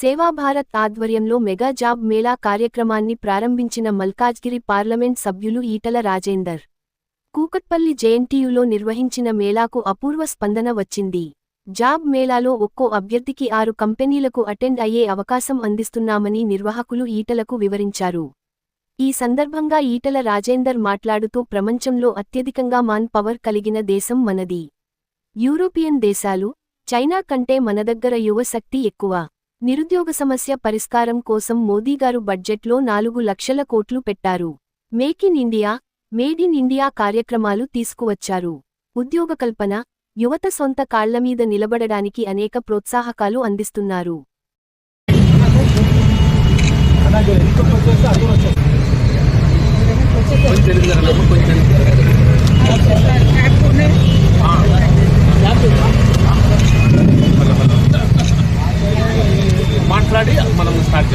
సేవాభారత్ ఆధ్వర్యంలో mega job Mela కార్యక్రమాన్ని ప్రారంభించిన మల్కాజ్గిరి పార్లమెంట్ సభ్యులు ఈటల రాజేందర్. కూకట్పల్లి జేఎన్టీయులో నిర్వహించిన మేళాకు అపూర్వ స్పందన వచ్చింది. జాబ్ మేళాలో ఒక్కో అభ్యర్థికి ఆరు కంపెనీలకు అటెండ్ అయ్యే అవకాశం అందిస్తున్నామని నిర్వాహకులు ఈటలకు వివరించారు. ఈ సందర్భంగా ఈటల రాజేందర్ మాట్లాడుతూ ప్రపంచంలో అత్యధికంగా మాన్ పవర్ కలిగిన దేశం మనది. యూరోపియన్ దేశాలు చైనా కంటే మన దగ్గర యువశక్తి ఎక్కువ. నిరుద్యోగ సమస్య పరిష్కారం కోసం మోదీగారు బడ్జెట్లో నాలుగు లక్షల కోట్లు పెట్టారు. Make in India made in India కార్యక్రమాలు తీసుకువచ్చారు. ఉద్యోగ కల్పన యువత సొంత కాళ్ళమీద నిలబడడానికి అనేక ప్రోత్సాహకాలు అందిస్తున్నారు. కొంచెం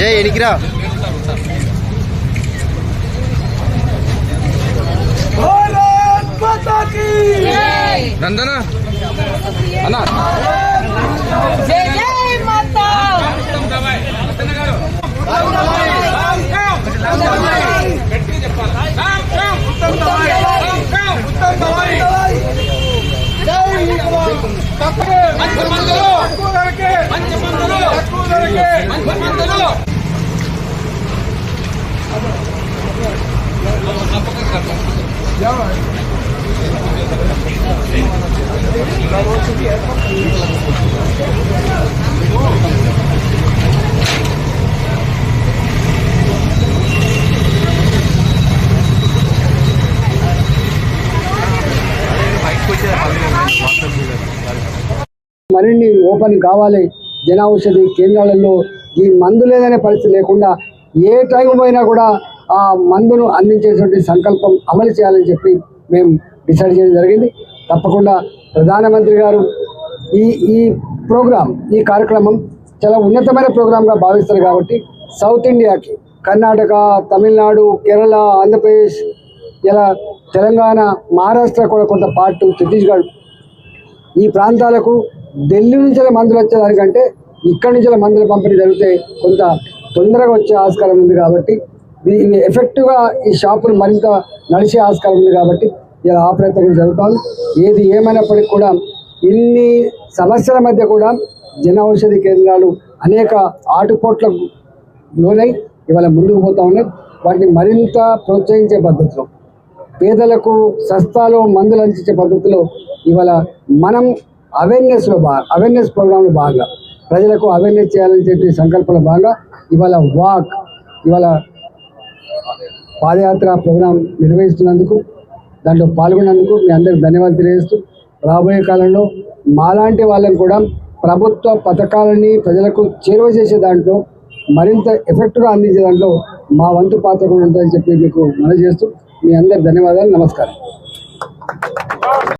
స్టార్ట్ చేద్దాం మనం అజయ్ ఎనికిరా. నందన? అన్న? మరిన్ని ఓపెన్ కావాలి. జన ఔషధి కేంద్రాలలో ఈ మందు లేదనే పరిస్థితి లేకుండా ఏ టైం పోయినా కూడా ఆ మందును అందించేటువంటి సంకల్పం అమలు చేయాలని చెప్పి మేము డిసైడ్ చేయడం జరిగింది. తప్పకుండా ప్రధానమంత్రి గారు ఈ ఈ ప్రోగ్రాం ఈ కార్యక్రమం చాలా ఉన్నతమైన ప్రోగ్రాంగా భావిస్తారు కాబట్టి సౌత్ ఇండియాకి కర్ణాటక తమిళనాడు కేరళ ఆంధ్రప్రదేశ్ ఇలా తెలంగాణ మహారాష్ట్ర కూడా కొంత పార్ట్ ఛత్తీస్గఢ్ ఈ ప్రాంతాలకు ఢిల్లీ నుంచి మందులు వచ్చేదానికంటే ఇక్కడి నుంచి మందులు పంపిణీ జరిగితే కొంత తొందరగా వచ్చే ఆస్కారం ఉంది కాబట్టి ఎఫెక్టివ్గా ఈ షాపులు మరింత నడిచే ఆస్కారం ఉంది కాబట్టి ఇలా ఆ ప్రయత్నం జరుగుతాం ఏది ఏమైనప్పటికీ కూడా ఇన్ని సమస్యల మధ్య కూడా జన ఔషధి కేంద్రాలు అనేక ఆటుపోట్లకు లోనై ఇవాళ ముందుకు పోతా ఉన్నాయి. వాటిని మరింత ప్రోత్సహించే పద్ధతిలో పేదలకు సస్తాలో మందులు అందించే పద్ధతిలో ఇవాళ మనం అవేర్నెస్లో బాగా అవేర్నెస్ ప్రోగ్రాంలో భాగంగా ప్రజలకు అవేర్నెస్ చేయాలని చెప్పి సంకల్పంలో భాగంగా ఇవాళ వాక్ ఇవాళ పాదయాత్ర ప్రోగ్రాం నిర్వహిస్తున్నందుకు దాంట్లో పాల్గొన్నందుకు మీ అందరికి ధన్యవాదాలు తెలియజేస్తూ రాబోయే కాలంలో మాలాంటి వాళ్ళని కూడా ప్రభుత్వ పథకాలని ప్రజలకు చేరువ చేసే దాంట్లో మరింత ఎఫెక్ట్గా అందించే దాంట్లో మా వంతు పాత్ర కూడా ఉంటుందని చెప్పి మీకు మనం చేస్తూ మీ అందరికి ధన్యవాదాలు నమస్కారం.